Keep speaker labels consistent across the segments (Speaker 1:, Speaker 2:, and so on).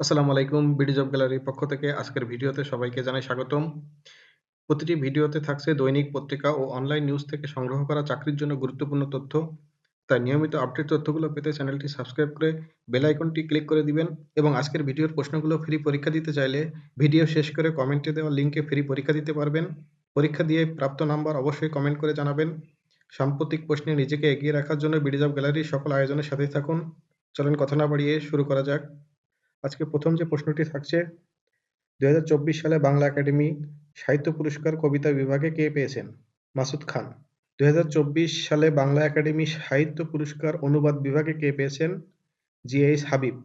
Speaker 1: আসসালামু আলাইকুম BD job গ্যালারির পক্ষ থেকে আজকের ভিডিওতে সবাইকে জানাই স্বাগতম। প্রতিটি ভিডিওতে থাকছে দৈনিক পত্রিকা ও অনলাইন নিউজ থেকে সংগ্রহ করা চাকরির জন্য গুরুত্বপূর্ণ তথ্য। তাই নিয়মিত আপডেট তথ্যগুলো পেতে চ্যানেলটি সাবস্ক্রাইব করে বেল আইকনটি ক্লিক করে দিবেন এবং আজকের ভিডিওর প্রশ্নগুলো ফ্রি পরীক্ষা দিতে চাইলে ভিডিও শেষ করে কমেন্টে দেওয়া লিঙ্কে ফ্রি পরীক্ষা দিতে পারবেন। পরীক্ষা দিয়ে প্রাপ্ত নাম্বার অবশ্যই কমেন্ট করে জানাবেন। সাম্প্রতিক প্রশ্নে নিজেকে এগিয়ে রাখার জন্য বিডি জব গ্যালারির সকল আয়োজনের সাথেই থাকুন। চলেন কথা না বাড়িয়ে শুরু করা যাক। আজকে প্রথম যে প্রশ্নটি থাকছে, দুই সালে বাংলা একাডেমি সাহিত্য পুরস্কার কবিতা বিভাগে কে পেয়েছেন? মাসুদ খান। দুই সালে বাংলা একাডেমি সাহিত্য পুরস্কার অনুবাদ বিভাগে কে পেয়েছেন? জিএইচ হাবিব।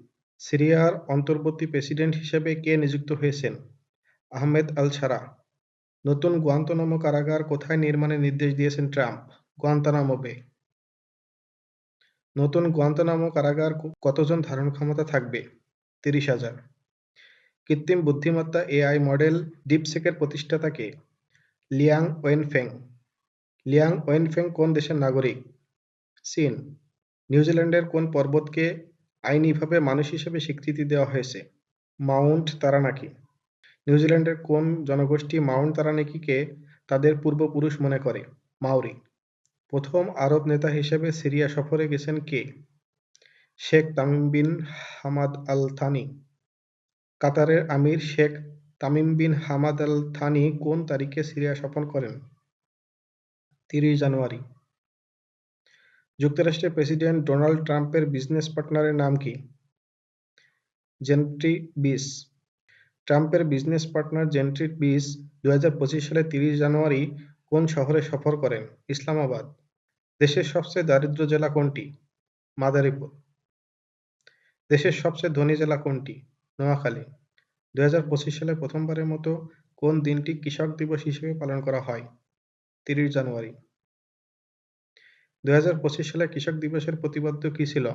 Speaker 1: সিরিয়ার অন্তর্বর্তী প্রেসিডেন্ট হিসেবে কে নিযুক্ত হয়েছেন? আহমেদ আল সারা নতুন গুয়ান্তনামো কারাগার কোথায় নির্মাণের নির্দেশ দিয়েছেন ট্রাম্প? গুয়ান্তানামো বে নতুন গুয়ান্তানামো কারাগার কতজন ধারণ ক্ষমতা থাকবে? তিরিশ হাজার। কৃত্রিম বুদ্ধিমত্তা এআই মডেল ডিপসেকের প্রতিষ্ঠাতা কে? লিয়াং ওয়েনফেং। লিয়াং ওয়েনফেং কোন দেশের নাগরিক? চীন। নিউজিল্যান্ডের কোন পর্বতকে আইনিভাবে মানুষ হিসেবে স্বীকৃতি দেওয়া হয়েছে? Mount Taranaki. নিউজিল্যান্ডের কোন জনগোষ্ঠী মাউন্ট তারানাকিকে তাদের পূর্বপুরুষ মনে করে? মাউরি প্রথম আরব নেতা হিসেবে সিরিয়া সফরে গেছেন কে? Sheikh Tamim bin Hamad Al Thani কাতারের আমির Sheikh Tamim bin Hamad Al Thani কোন তারিখে সিরিয়া সফর করেন? তিরিশ জানুয়ারি। যুক্তরাষ্ট্রের প্রেসিডেন্ট ডোনাল্ড ট্রাম্পের বিজনেস পার্টনারের নাম কি? জেন্ট্রি বিস। ট্রাম্পের বিজনেস পার্টনার জেন্ট্রি বিস দু হাজার পঁচিশ সালে তিরিশ জানুয়ারি কোন শহরে সফর করেন? ইসলামাবাদ। দেশের সবচেয়ে দারিদ্র জেলা কোনটি? মাদারীপুর। দেশের সবচেয়ে ধনী জেলা কোনটি? নোয়াখালী। দুই সালে প্রথমবারের মতো কোন দিনটি কৃষক দিবস হিসেবে পালন করা হয়? তিরিশ জানুয়ারি। দুই হাজার পঁচিশ সালে কৃষক দিবসের প্রতিপাদ্য কি ছিল?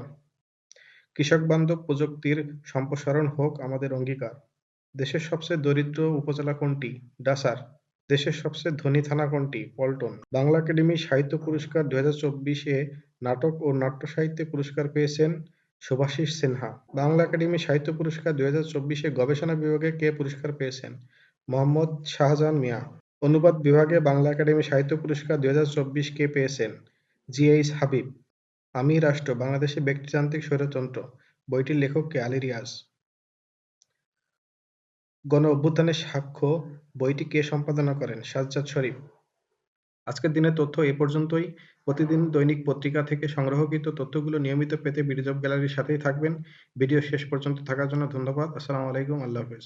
Speaker 1: কৃষক বান্ধব প্রযুক্তির সম্প্রসারণ হোক আমাদের অঙ্গীকার। দেশের সবচেয়ে দরিদ্র উপজেলা কোনটি? ডাসার। দেশের সবচেয়ে ধনী থানা কোনটি? পল্টন। বাংলা একাডেমি সাহিত্য পুরস্কার দুই চব্বিশে নাটক ও নাট্য সাহিত্যে পুরস্কার পেয়েছেন শুভাশিস সিনহা। বাংলা একাডেমি সাহিত্য পুরস্কার দুই হাজার চব্বিশে গবেষণা বিভাগে কে পুরস্কার পেয়েছেন? মোহাম্মদ শাহজাহান মিয়া। অনুবাদ বিভাগে বাংলা একাডেমি সাহিত্য পুরস্কার দুই হাজার চব্বিশ কে পেয়েছেন? জিএইচ হাবিব। আমি রাষ্ট্র বাংলাদেশে ব্যক্তিতান্ত্রিক স্বৈরতন্ত্র। বইটির লেখক কে? আলী রিয়াজ। গণ অভ্যুত্থানের সাক্ষ্য বইটি কে সম্পাদনা করেন? সাজ্জাদ শরীফ। আজকের দিনের তথ্য এ পর্যন্তই। প্রতিদিন দৈনিক পত্রিকা থেকে সংগ্রহকৃত তথ্যগুলো নিয়মিত পেতে বিডিজব গ্যালারির সাথেই থাকবেন। ভিডিও শেষ পর্যন্ত থাকার জন্য ধন্যবাদ। আসসালামু আলাইকুম। আল্লাহ হাফেজ।